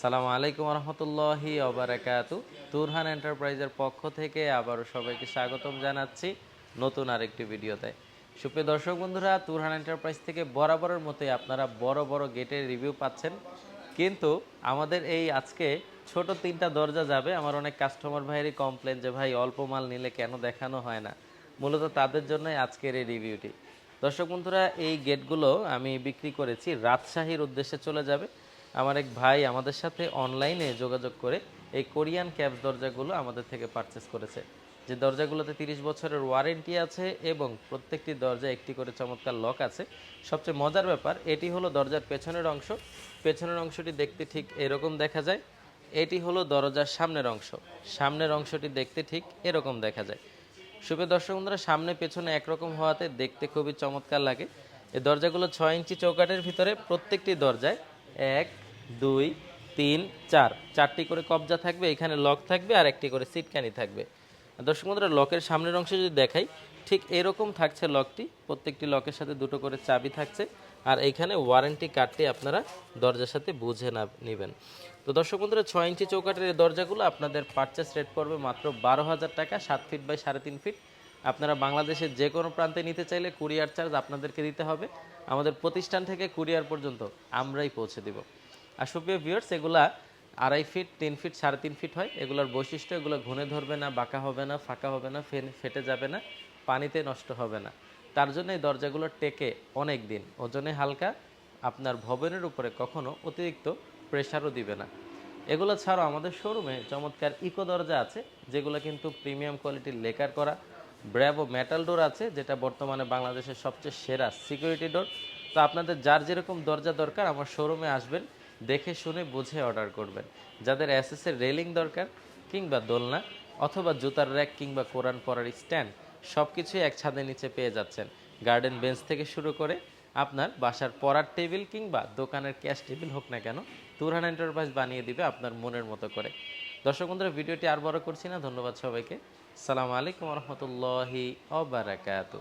সালাম আলাইকুম রহমতুল্লাহি অবরাকাতু তুরহান এন্টারপ্রাইজের পক্ষ থেকে আবারও সবাইকে স্বাগতম জানাচ্ছি নতুন আরেকটি ভিডিওতে। সুপ্রিয় দর্শক বন্ধুরা, তুরহান এন্টারপ্রাইজ থেকে বরাবরের মতোই আপনারা বড় বড় গেটের রিভিউ পাচ্ছেন। কিন্তু আমাদের এই আজকে ছোট তিনটা দরজা যাবে। আমার অনেক কাস্টমার ভাইয়েরই কমপ্লেন যে, ভাই, অল্প মাল নিলে কেন দেখানো হয় না? মূলত তাদের জন্যই আজকের এই রিভিউটি। দর্শক বন্ধুরা, এই গেটগুলো আমি বিক্রি করেছি। রাজশাহীর উদ্দেশ্যে চলে যাবে। আমার এক ভাই আমাদের সাথে অনলাইনে যোগাযোগ করে এই কোরিয়ান ক্যাব দরজাগুলো আমাদের থেকে পারচেস করেছে। যে দরজাগুলোতে তিরিশ বছরের ওয়ারেন্টি আছে এবং প্রত্যেকটি দরজা একটি করে চমৎকার লক আছে। সবচেয়ে মজার ব্যাপার, এটি হলো দরজার পেছনের অংশ। পেছনের অংশটি দেখতে ঠিক এরকম দেখা যায়। এটি হলো দরজার সামনের অংশ। সামনের অংশটি দেখতে ঠিক এরকম দেখা যায়। শুভে দর্শক বন্ধুরা, সামনে পেছনে একরকম হওয়াতে দেখতে খুবই চমৎকার লাগে। এই দরজাগুলো ছয় ইঞ্চি চৌকাটের ভিতরে প্রত্যেকটি দরজায় এক দুই, তিন, চার। চারটি করে কবজা থাকবে, এখানে লক থাকবে আর একটি করে সিটকানি থাকবে। দর্শক বন্ধুরা, লকের সামনের অংশে যদি দেখাই, ঠিক এরকম থাকছে লকটি। প্রত্যেকটি লকের সাথে দুটো করে চাবি থাকছে আর এইখানে ওয়ারেন্টি কার্ডটি আপনারা দরজার সাথে বুঝে না নেবেন। তো দর্শক বন্ধুরা, ছয় ইঞ্চি চৌকাটের দরজাগুলো আপনাদের পারচেস রেট পড়বে মাত্র বারো হাজার টাকা, সাত ফিট বাই সাড়ে তিন ফিট আপনারা বাংলাদেশের যে কোনো প্রান্তে নিতে চাইলে কুরিয়ার চার্জ আপনাদেরকে দিতে হবে। আমাদের প্রতিষ্ঠান থেকে কুরিয়ার পর্যন্ত আমরাই পৌঁছে দিব। আর সুপ্রিয় ভিউয়ার্স এগুলা আড়াই ফিট তিন ফিট সাড়ে তিন ফিট হয়। এগুলোর বৈশিষ্ট্য, এগুলো ঘুনে ধরবে না, বাঁকা হবে না, ফাঁকা হবে না ফেটে যাবে না, পানিতে নষ্ট হবে না। তার জন্য এই দরজাগুলো টেকে অনেক দিন। ওজনে হালকা, আপনার ভবনের উপরে কখনো অতিরিক্ত প্রেশারও দিবে না। এগুলো ছাড়াও আমাদের শোরুমে চমৎকার ইকো দরজা আছে, যেগুলো কিন্তু প্রিমিয়াম কোয়ালিটির লেকার করা। ব্র্যাভো মেটাল ডোর আছে, যেটা বর্তমানে বাংলাদেশের সবচেয়ে সেরা সিকিউরিটি ডোর তো আপনাদের যার যেরকম দরজা দরকার, আমার শোরুমে আসবেন। দেখে শুনে বুঝে অর্ডার করবেন। যাদের এসএসের রেলিং দরকার কিংবা দোলনা অথবা জুতার র্যাক কিংবা কোরআন পড়ার স্ট্যান্ড সব কিছুই এক ছাদের নিচে পেয়ে যাচ্ছেন। গার্ডেন বেঞ্চ থেকে শুরু করে আপনার বাসার পড়ার টেবিল কিংবা দোকানের ক্যাশ টেবিল হোক না কেন, তুরহান এন্টারপ্রাইজ বানিয়ে দিবে আপনার মনের মতো করে। দর্শক বন্ধুরা, ভিডিওটি আর বড় করছি না। ধন্যবাদ সবাইকে। সালাম আলাইকুম রহমতুল্লাহি অবারাকাতু